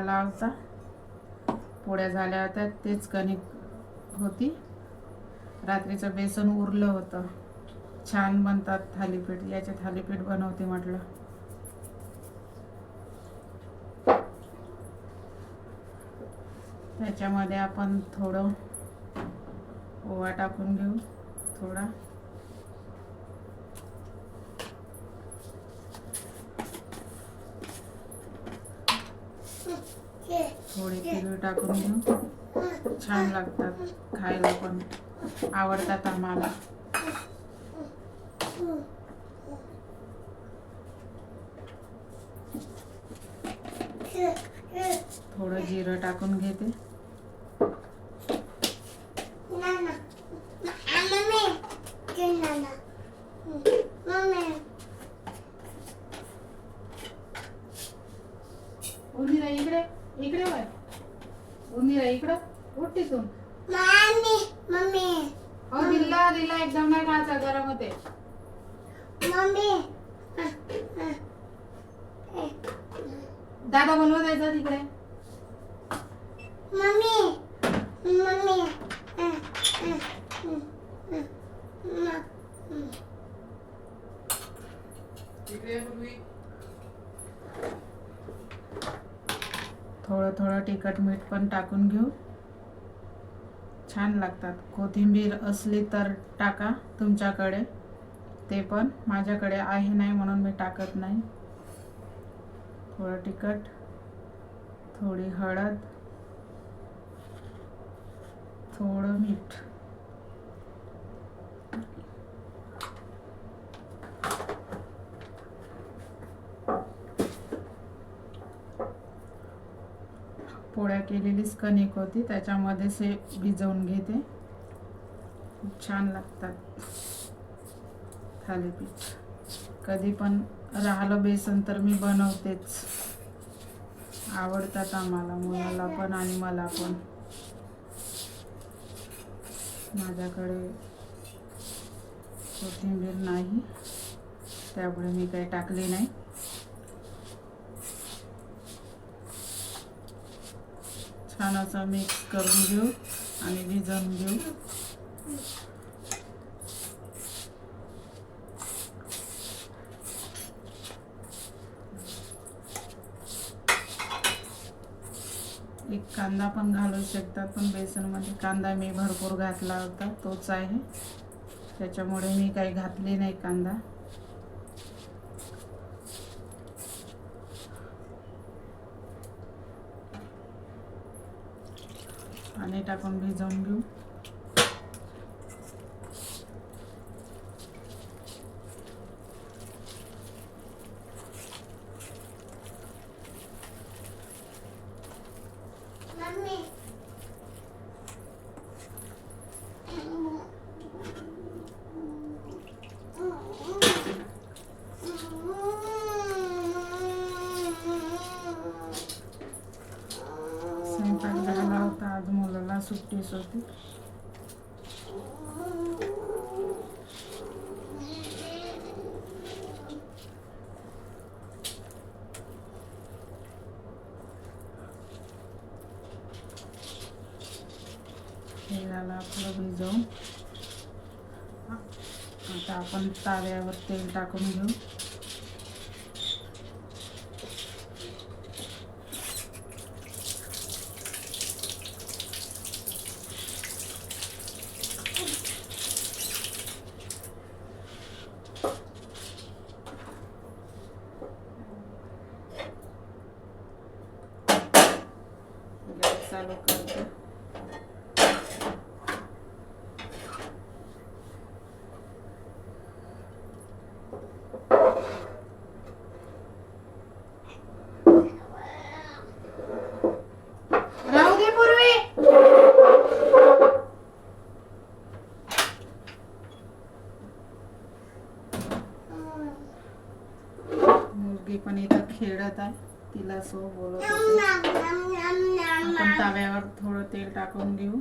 झाला होता. पोळ्या झाल्या होत्या तेच कणिक होती. रात्रीचं बेसन उरलं होतं. छान बनतात थालीपीठ याचे थालीपीठ बनवते म्हटलं. त्याच्यामध्ये आपण थोडं ओवा टाकून घेऊ थोडा. थोडे तिळ टाकून घेऊ. छान लागतात खायला पण. आवडतात आम्हाला. थोडं जिरं टाकून घेते. नाना. थोडं थोडं तिखट मीठ पण टाकून घेऊ. छान लागतात. कोथिंबीर असली तर टाका तुमच्याकडे. ते पण माझ्याकडे आहे नाही म्हणून मी टाकत नाही. थोडं तिखट थोडी हळद. थोडं मीठ. पोळ्या केलेलीच कणिक होती त्याच्यामध्ये से भिजवून घेते. खूप छान लागतात थालीपीठ. कधी पण राहिलं बेसन तर मी बनवतेच. आवडतात आम्हाला मुलाला पण आणि मला पण. माझ्याकडे कोथिंबीर नाही. त्यामुळे मी काही टाकली नाही. छान असं मिक्स करून घेऊ आणि भिजवून घेऊ. कांदा पण घालू शकतात पण बेसनमध्ये कांदा मी भरपूर घातला होता तोच आहे. त्याच्यामुळे मी काही घातली नाही कांदा. पाणी टाकून भिजवून घेऊ स्वयंपाक झाला होता आज मुलाला सुट्टीच होती हे झालं आपलं भिजवून आता गॅस चालू करते. पण इथं खेळत आहे. तिला सो बोलत आपण तव्यावर थोडं तेल टाकून घेऊ.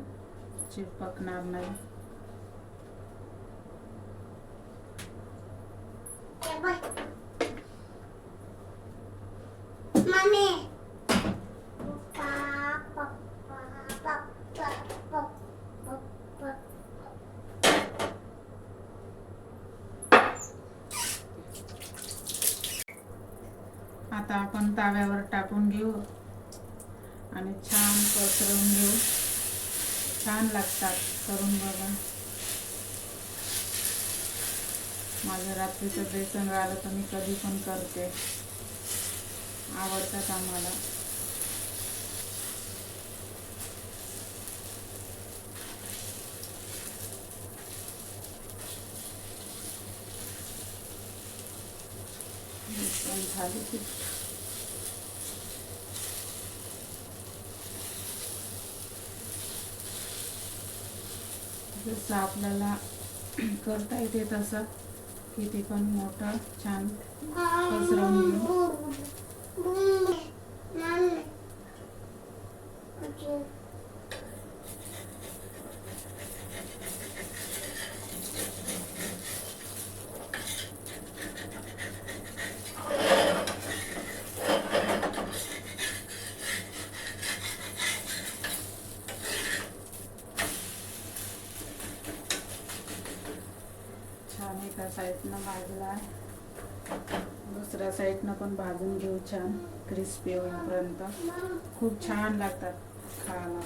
चिपकणार नाही. ताव्यावर टाकून घेऊ. आणि छान पसरवून घेऊ. छान लागतात करून बघा. माझं रात्रीचं बेसन राहिलं तर मी कधी पण करते. आवडतात आम्हाला. बेसन झाली जसं आपल्याला करता येते तसं. किती पण मोठं छान पसरवून घेऊ छान एका साईडनं भाजला दुसऱ्या साईडनं पण भाजून घेऊ छान क्रिस्पी होईपर्यंत. खूप छान लागतात खायला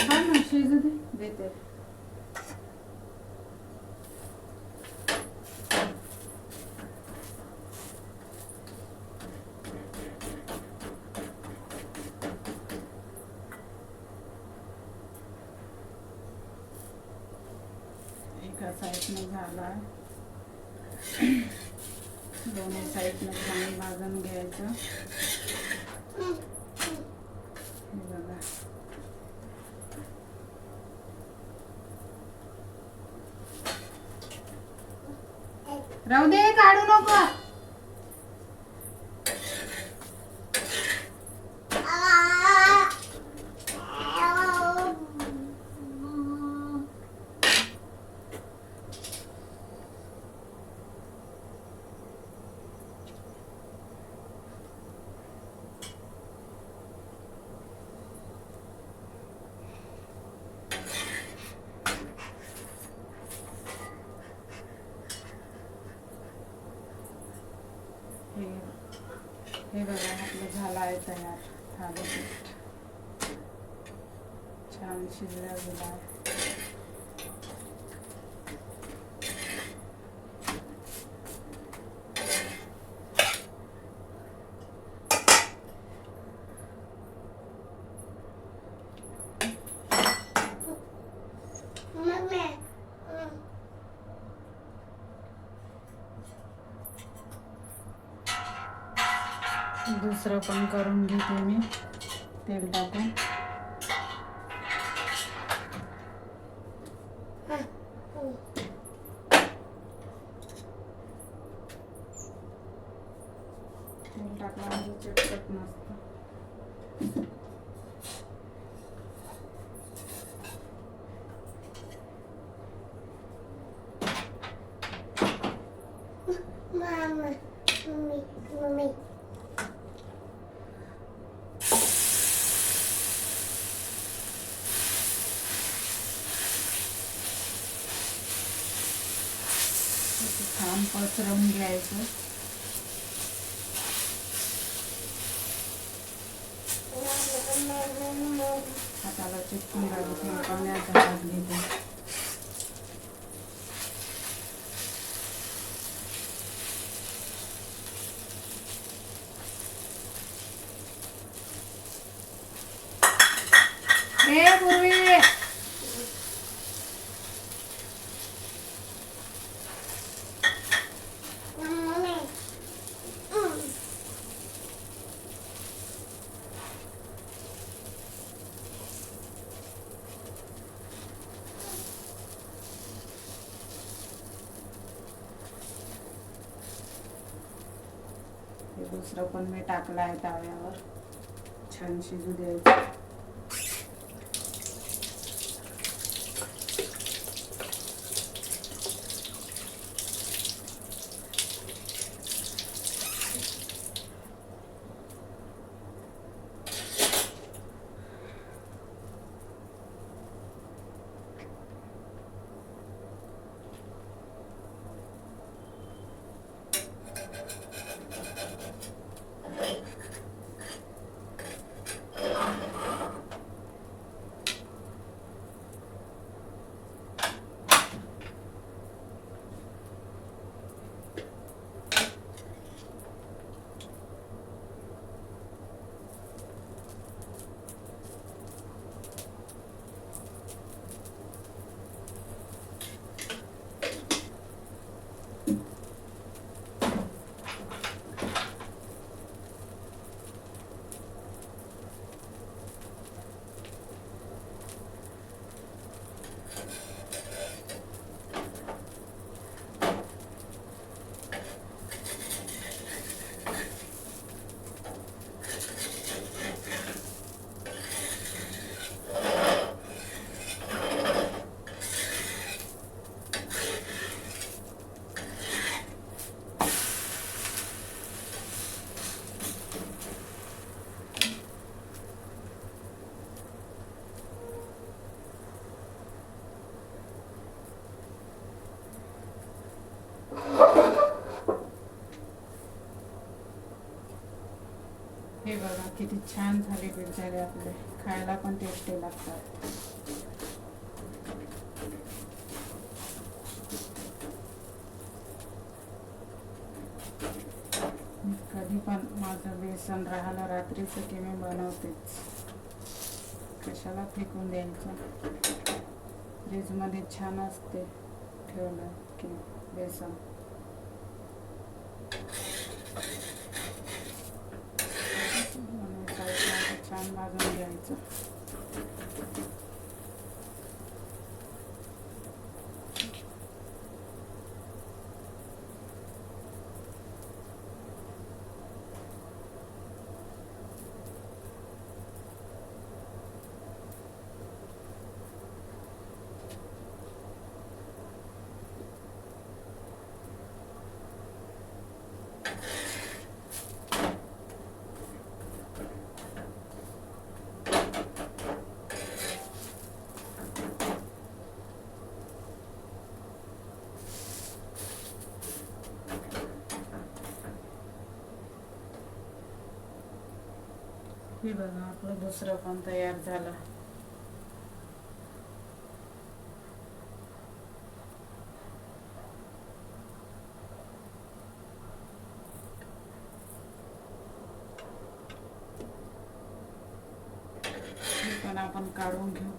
हा शिजू दे देते एका साईडनं झाला दोन्ही साईडनं छान भाजून घ्यायचं हे बघा राहू दे काढू नको हे हे बघा आपलं झालं आहे तयार थालीपीठ छान दुसरं पण करून घेते मी तेल टाकून तेल टाकलं म्हणजे चिटकत नसतं Mama, mommy, mommy. असं छान पसरवून घ्यायचं हाताला चिटकून राहिलं ते पाण्याच्या हात घेते ए पूर्वी Mommy. कचरा पण मी टाकला आहे ताव्यावर? छान शिजू द्यायचं बघा किती छान झाले झाले आपले. खायला पण टेस्टी लागतात. कधी पण माझं बेसन राहिलं रात्रीचं की मी बनवतेच. कशाला फेकून द्यायचं? फ्रीजमध्ये छान असते ठेवलं की बेसन आणि साईडला असं छान भाजून घ्यायचं हे बघा आपलं दुसरं पण तयार झालं. हे पण आपण काढून घेऊ